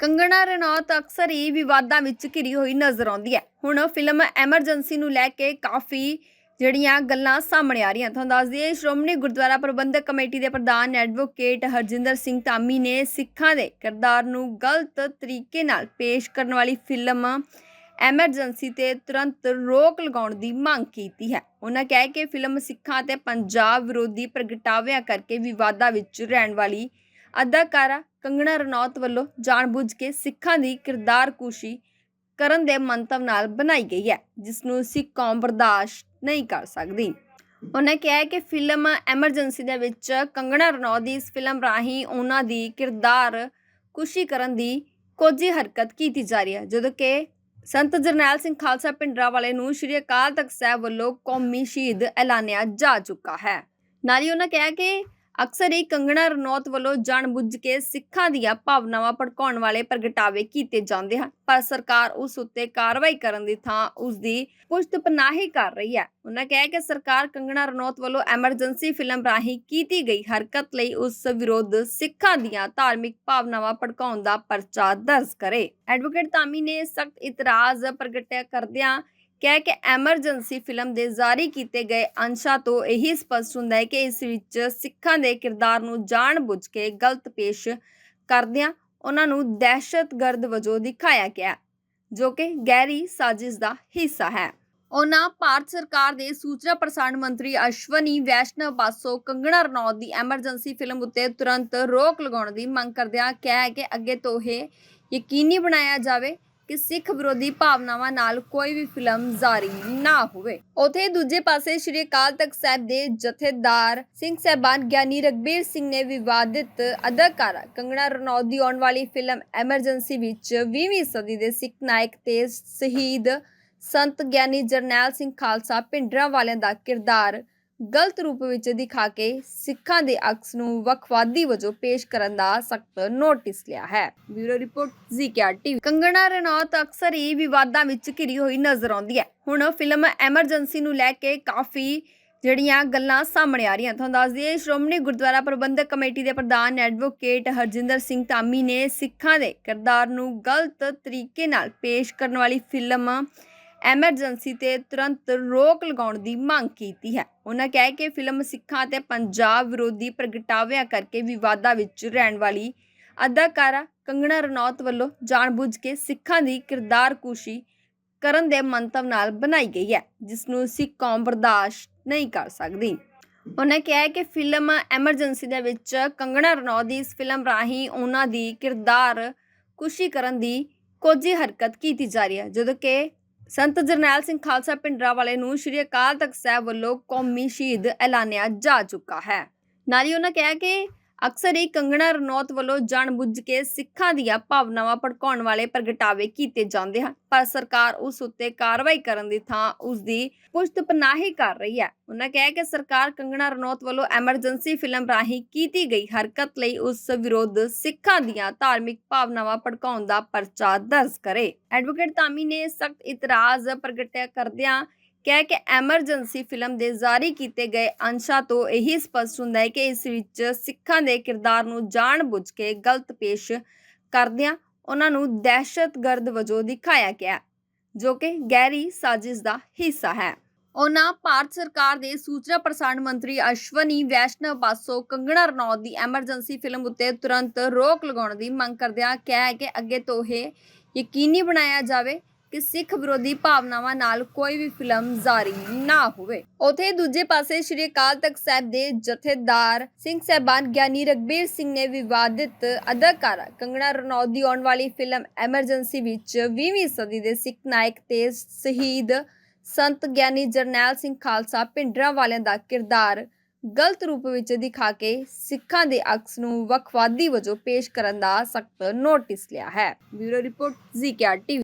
ਕੰਗਣਾ ਰਣੌਤ ਅਕਸਰ ਹੀ ਵਿਵਾਦਾਂ ਵਿੱਚ ਘਿਰੀ ਹੋਈ ਨਜ਼ਰ ਆਉਂਦੀ ਹੈ। ਹੁਣ ਫਿਲਮ ਐਮਰਜੈਂਸੀ ਨੂੰ ਲੈ ਕੇ ਕਾਫੀ ਜਿਹੜੀਆਂ ਗੱਲਾਂ ਸਾਹਮਣੇ ਆ ਰਹੀਆਂ। ਤੁਹਾਨੂੰ ਦੱਸ ਦਈਏ, ਸ਼੍ਰੋਮਣੀ ਗੁਰਦੁਆਰਾ ਪ੍ਰਬੰਧਕ ਕਮੇਟੀ ਦੇ ਪ੍ਰਧਾਨ ਐਡਵੋਕੇਟ ਹਰਜਿੰਦਰ ਸਿੰਘ ਧਾਮੀ ਨੇ ਸਿੱਖਾਂ ਦੇ ਕਿਰਦਾਰ ਨੂੰ ਗਲਤ ਤਰੀਕੇ ਨਾਲ ਪੇਸ਼ ਕਰਨ ਵਾਲੀ ਫਿਲਮ ਐਮਰਜੈਂਸੀ ਤੇ ਤੁਰੰਤ ਰੋਕ ਲਗਾਉਣ ਦੀ ਮੰਗ ਕੀਤੀ ਹੈ। ਉਹਨਾਂ ਕਿਹਾ ਕਿ ਫਿਲਮ ਸਿੱਖਾਂ ਤੇ ਪੰਜਾਬ ਵਿਰੋਧੀ ਪ੍ਰਗਟਾਵਿਆਂ ਕਰਕੇ ਵਿਵਾਦਾਂ ਵਿੱਚ ਰਹਿਣ ਵਾਲੀ ਅਦਾਕਾਰਾ ਕੰਗਣਾ ਰਣੌਤ ਵੱਲੋਂ ਜਾਣਬੁੱਝ ਕੇ ਸਿੱਖਾਂ ਦੀ ਕਿਰਦਾਰਕੁਸ਼ੀ ਕਰਨ ਦੇ ਮੰਤਵ ਨਾਲ ਬਣਾਈ ਗਈ ਹੈ ਜਿਸ ਨੂੰ ਸਿੱਖ ਕੌਮ ਬਰਦਾਸ਼ਤ ਨਹੀਂ ਕਰ ਸਕਦੀ। ਉਹਨੇ ਕਿਹਾ ਕਿ ਫਿਲਮ ਐਮਰਜੈਂਸੀ ਦੇ ਵਿੱਚ ਕੰਗਣਾ ਰਣੌਤ ਦੀ ਇਸ ਫਿਲਮ ਰਾਹੀਂ ਉਹਨਾਂ ਦੀ ਕਿਰਦਾਰ ਕੁਸ਼ੀ ਕਰਨ ਦੀ ਕੋਝੀ ਹਰਕਤ ਕੀਤੀ ਜਾ ਰਹੀ ਹੈ, ਜਦੋਂ ਕਿ ਸੰਤ ਜਰਨੈਲ ਸਿੰਘ ਖਾਲਸਾ ਪਿੰਡਰਾ ਵਾਲੇ ਨੂੰ ਸ਼੍ਰੀ ਅਕਾਲ ਤਖਤ ਸਾਹਿਬ ਵੱਲੋਂ ਕੌਮੀ ਸ਼ਹੀਦ ਐਲਾਨਿਆ ਜਾ ਚੁੱਕਾ ਹੈ। ਨਾਲ ਹੀ ਉਹਨਾਂ ਕਿਹਾ ਕਿ ਅਕਸਰ ਹੀ ਕੰਗਣਾ ਰਣੌਤ ਵੱਲੋਂ ਜਾਣਬੁੱਝ ਕੇ ਸਿੱਖਾਂ ਦੀਆਂ ਭਾਵਨਾਵਾਂ ਭੜਕਾਉਣ ਵਾਲੇ ਪ੍ਰਗਟਾਵੇ ਕੀਤੇ ਜਾਂਦੇ ਹਨ, ਪਰ ਸਰਕਾਰ ਉਸ ਉੱਤੇ ਕਾਰਵਾਈ ਕਰਨ ਦੀ ਥਾਂ ਉਸ ਦੀ ਪੁਸ਼ਤ ਪਨਾਹੀ ਕਰ ਰਹੀ ਹੈ। ਉਹਨਾਂ ਕਿਹਾ ਕਿ ਸਰਕਾਰ ਕੰਗਣਾ ਰਣੌਤ ਵੱਲੋਂ ਐਮਰਜੈਂਸੀ ਫਿਲਮ ਰਾਹੀਂ ਕੀਤੀ ਗਈ ਹਰਕਤ ਲਈ ਉਸ ਵਿਰੁੱਧ ਸਿੱਖਾਂ ਦੀਆਂ ਧਾਰਮਿਕ ਭਾਵਨਾਵਾਂ ਭੜਕਾਉਣ ਦਾ ਪਰਚਾ ਦਰਜ ਕਰੇ। ਐਡਵੋਕੇਟ ਤਾਮੀ ਨੇ ਸਖਤ ਇਤਰਾਜ਼ ਪ੍ਰਗਟਿਆ ਕਰਦਿਆਂ ਕਿਹਾ ਕਿ ਐਮਰਜੈਂਸੀ ਫਿਲਮ ਦੇ ਜਾਰੀ ਕੀਤੇ ਗਏ ਅੰਸ਼ਾਂ ਤੋਂ ਇਹੀ ਸਪਸ਼ਟ ਹੁੰਦਾ ਹੈ ਕਿ ਇਸ ਵਿੱਚ ਸਿੱਖਾਂ ਦੇ ਕਿਰਦਾਰ ਨੂੰ ਜਾਣਬੁੱਝ ਕੇ ਗਲਤ ਪੇਸ਼ ਕਰਦਿਆਂ ਉਹਨਾਂ ਨੂੰ ਦਹਿਸ਼ਤਗਰਦ ਵਜੋਂ ਦਿਖਾਇਆ ਗਿਆ, ਜੋ ਕਿ ਗਹਿਰੀ ਸਾਜ਼ਿਸ਼ ਦਾ ਹਿੱਸਾ ਹੈ। ਉਹਨਾਂ ਭਾਰਤ ਸਰਕਾਰ ਦੇ ਸੂਚਨਾ ਪ੍ਰਸਾਰਣ ਮੰਤਰੀ ਅਸ਼ਵਨੀ ਵੈਸ਼ਨਵ ਪਾਸੋਂ ਕੰਗਣਾ ਰਣੌਤ ਦੀ ਐਮਰਜੈਂਸੀ ਫਿਲਮ ਉੱਤੇ ਤੁਰੰਤ ਰੋਕ ਲਗਾਉਣ ਦੀ ਮੰਗ ਕਰਦਿਆਂ ਕਿਹਾ ਕਿ ਅੱਗੇ ਤੋਂ ਇਹ ਯਕੀਨੀ ਬਣਾਇਆ ਜਾਵੇ ਕਿ ਸਿੱਖ ਵਿਰੋਧੀ ਭਾਵਨਾਵਾਂ ਨਾਲ ਕੋਈ ਵੀ ਫਿਲਮ ਜਾਰੀ ਨਾ ਹੋਵੇ। ਉਥੇ ਦੂਜੇ ਪਾਸੇ ਸ਼੍ਰੀ ਅਕਾਲ ਤਖਤ ਸਾਹਿਬ ਦੇ ਜਥੇਦਾਰ ਸਿੰਘ ਸਹਿਬਾਨ ਗਿਆਨੀ ਰਗਬੀਰ ਸਿੰਘ ਨੇ ਵਿਵਾਦਿਤ ਅਦਾਕਾਰਾ ਕੰਗਣਾ ਰਣੌਤ ਦੀ ਆਉਣ ਵਾਲੀ ਫਿਲਮ ਐਮਰਜੈਂਸੀ ਵਿੱਚ 20ਵੀਂ ਸਦੀ ਦੇ ਸਿੱਖ ਨਾਇਕ ਤੇ ਸ਼ਹੀਦ ਸੰਤ ਗਿਆਨੀ ਜਰਨੈਲ ਸਿੰਘ ਖਾਲਸਾ ਪਿੰਡਰਾਂ ਵਾਲਿਆਂ ਦਾ ਕਿਰਦਾਰ ਗਲਤ ਰੂਪ ਵਿੱਚ ਦਿਖਾ ਕੇ ਸਿੱਖਾਂ ਦੇ ਅਕਸ ਨੂੰ ਵੱਖਵਾਦੀ ਵਜੋਂ ਪੇਸ਼ ਕਰਨ ਦਾ ਸਖਤ ਨੋਟਿਸ ਲਿਆ ਹੈ। Bureau report, ZKR TV. Kangana Ranaut ਅਕਸਰ ਹੀ ਵਿਵਾਦਾਂ ਵਿੱਚ ਘਿਰੀ ਹੋਈ ਨਜ਼ਰ ਆਉਂਦੀ ਹੈ। ਹੁਣ ਫਿਲਮ ਐਮਰਜੈਂਸੀ ਨੂੰ ਲੈ ਕੇ ਕਾਫੀ ਜਿਹੜੀਆਂ ਗੱਲਾਂ ਸਾਹਮਣੇ ਆ ਰਹੀਆਂ। ਤੁਹਾਨੂੰ ਦੱਸ ਦਈਏ, ਸ਼੍ਰੋਮਣੀ ਗੁਰਦੁਆਰਾ ਪ੍ਰਬੰਧਕ ਕਮੇਟੀ ਦੇ ਪ੍ਰਧਾਨ ਐਡਵੋਕੇਟ ਹਰਜਿੰਦਰ ਸਿੰਘ ਧਾਮੀ ਨੇ ਸਿੱਖਾਂ ਦੇ ਕਿਰਦਾਰ ਨੂੰ ਗਲਤ ਤਰੀਕੇ ਨਾਲ ਪੇਸ਼ ਕਰਨ ਵਾਲੀ ਫਿਲਮ ਐਮਰਜੈਂਸੀ ਤੇ ਤੁਰੰਤ ਰੋਕ ਲਗਾਉਣ ਦੀ ਮੰਗ ਕੀਤੀ ਹੈ। ਉਹਨਾਂ ਕਿਹਾ ਕਿ ਫਿਲਮ ਸਿੱਖਾਂ ਤੇ ਪੰਜਾਬ ਵਿਰੋਧੀ ਪ੍ਰਗਟਾਵਿਆਂ ਕਰਕੇ ਵਿਵਾਦਾਂ ਵਿੱਚ ਰਹਿਣ ਵਾਲੀ ਅਦਾਕਾਰਾ ਕੰਗਣਾ ਰਣੌਤ ਵੱਲੋਂ ਜਾਣਬੁੱਝ ਕੇ ਸਿੱਖਾਂ ਦੀ ਕਿਰਦਾਰਕੁਸ਼ੀ ਕਰਨ ਦੇ ਮੰਤਵ ਨਾਲ ਬਣਾਈ ਗਈ ਹੈ, ਜਿਸ ਨੂੰ ਸਿੱਖ ਕੌਮ ਬਰਦਾਸ਼ਤ ਨਹੀਂ ਕਰ ਸਕਦੀ। ਉਹਨਾਂ ਕਿਹਾ ਹੈ ਕਿ ਫਿਲਮ ਐਮਰਜੈਂਸੀ ਦੇ ਵਿੱਚ ਕੰਗਣਾ ਰਣੌਤ ਦੀ ਇਸ ਫਿਲਮ ਰਾਹੀਂ ਉਹਨਾਂ ਦੀ ਕਿਰਦਾਰ ਕੁਸ਼ੀ ਕਰਨ ਦੀ ਕੋਝੀ ਹਰਕਤ ਕੀਤੀ ਜਾ ਰਹੀ ਹੈ, ਜਦੋਂ ਕਿ ਸੰਤ ਜਰਨੈਲ ਸਿੰਘ ਖਾਲਸਾ ਪਿੰਡਰਾ ਵਾਲੇ ਨੂੰ ਸ਼੍ਰੀ ਅਕਾਲ ਤਖਤ ਸਾਹਿਬ ਵੱਲੋਂ ਕੌਮੀ ਸ਼ਹੀਦ ਐਲਾਨਿਆ ਜਾ ਚੁੱਕਾ ਹੈ। ਨਾਲ ਹੀ ਉਹਨਾਂ ਕਿਹਾ ਕਿ ਅਕਸਰ ਹੀ ਕੰਗਣਾ ਰਣੌਤ ਵੱਲੋਂ ਜਾਣਬੁੱਝ ਕੇ ਸਿੱਖਾਂ ਦੀਆਂ ਭਾਵਨਾਵਾਂ ਭੜਕਾਉਣ ਵਾਲੇ ਪ੍ਰਗਟਾਵੇ ਕੀਤੇ ਜਾਂਦੇ ਹਨ, ਪਰ ਸਰਕਾਰ ਉਸ ਉੱਤੇ ਕਾਰਵਾਈ ਕਰਨ ਦੀ ਥਾਂ ਉਸ ਦੀ ਪੁਸ਼ਤ ਕਰ ਰਹੀ ਹੈ। ਉਹਨਾਂ ਕਿਹਾ ਕਿ ਸਰਕਾਰ ਕੰਗਣਾ ਰਣੌਤ ਵੱਲੋਂ ਐਮਰਜੈਂਸੀ ਫਿਲਮ ਰਾਹੀਂ ਕੀਤੀ ਗਈ ਹਰਕਤ ਲਈ ਉਸ ਵਿਰੁੱਧ ਸਿੱਖਾਂ ਦੀਆਂ ਧਾਰਮਿਕ ਭਾਵਨਾਵਾਂ ਭੜਕਾਉਣ ਦਾ ਪਰਚਾ ਦਰਜ ਕਰੇ। ਐਡਵੋਕੇਟ ਤਾਮੀ ਨੇ ਸਖਤ ਇਤਰਾਜ਼ ਪ੍ਰਗਟਿਆ ਕਰਦਿਆਂ ਕਿਹਾ ਕਿ ਐਮਰਜੈਂਸੀ ਫਿਲਮ ਦੇ ਜਾਰੀ ਕੀਤੇ ਗਏ ਅੰਸ਼ਾਂ ਤੋਂ ਇਹੀ ਸਪਸ਼ਟ ਹੁੰਦਾ ਹੈ ਕਿ ਇਸ ਵਿੱਚ ਸਿੱਖਾਂ ਦੇ ਕਿਰਦਾਰ ਨੂੰ ਜਾਣਬੁੱਝ ਕੇ ਗਲਤ ਪੇਸ਼ ਕਰਦਿਆਂ ਉਹਨਾਂ ਨੂੰ ਦਹਿਸ਼ਤਗਰਦ ਵਜੋਂ ਦਿਖਾਇਆ ਗਿਆ, ਜੋ ਕਿ ਗਹਿਰੀ ਸਾਜ਼ਿਸ਼ ਦਾ ਹਿੱਸਾ ਹੈ। ਉਹਨਾਂ ਭਾਰਤ ਸਰਕਾਰ ਦੇ ਸੂਚਨਾ ਪ੍ਰਸਾਰਣ ਮੰਤਰੀ ਅਸ਼ਵਨੀ ਵੈਸ਼ਨਵ ਪਾਸੋਂ ਕੰਗਣਾ ਰਣੌਤ ਦੀ ਐਮਰਜੈਂਸੀ ਫਿਲਮ ਉੱਤੇ ਤੁਰੰਤ ਰੋਕ ਲਗਾਉਣ ਦੀ ਮੰਗ ਕਰਦਿਆਂ ਕਿਹਾ ਹੈ ਕਿ ਅੱਗੇ ਤੋਂ ਇਹ ਯਕੀਨੀ ਬਣਾਇਆ ਜਾਵੇ ਕਿ ਸਿੱਖ ਵਿਰੋਧੀ ਭਾਵਨਾਵਾਂ ਨਾਲ ਕੋਈ ਵੀ ਫਿਲਮ ਜਾਰੀ ਨਾ ਹੋਵੇ। ਉਥੇ ਦੂਜੇ ਪਾਸੇ ਸ਼੍ਰੀ ਅਕਾਲ ਤਖਤ ਸਾਹਿਬ ਦੇ ਜਥੇਦਾਰ ਸਿੰਘ ਸਹਿਬਾਨ ਗਿਆਨੀ ਰਗਬੀਰ ਸਿੰਘ ਨੇ ਵਿਵਾਦਿਤ ਅਦਾਕਾਰਾ ਕੰਗਣਾ ਰਣੌਤ ਦੀ ਆਉਣ ਵਾਲੀ ਫਿਲਮ ਐਮਰਜੈਂਸੀ ਵਿੱਚ 20ਵੀਂ ਸਦੀ ਦੇ ਸਿੱਖ ਨਾਇਕ ਤੇ ਸ਼ਹੀਦ ਸੰਤ ਗਿਆਨੀ ਜਰਨੈਲ ਸਿੰਘ ਖਾਲਸਾ ਪਿੰਡਰਾਂ ਵਾਲਿਆਂ ਦਾ ਕਿਰਦਾਰ ਗਲਤ ਰੂਪ ਵਿੱਚ ਦਿਖਾ ਕੇ ਸਿੱਖਾਂ ਦੇ ਅਕਸ ਨੂੰ ਵੱਖਵਾਦੀ ਵਜੋਂ ਪੇਸ਼ ਕਰਨ ਦਾ ਸਖਤ ਨੋਟਿਸ ਲਿਆ ਹੈ। Bureau report ZKR TV.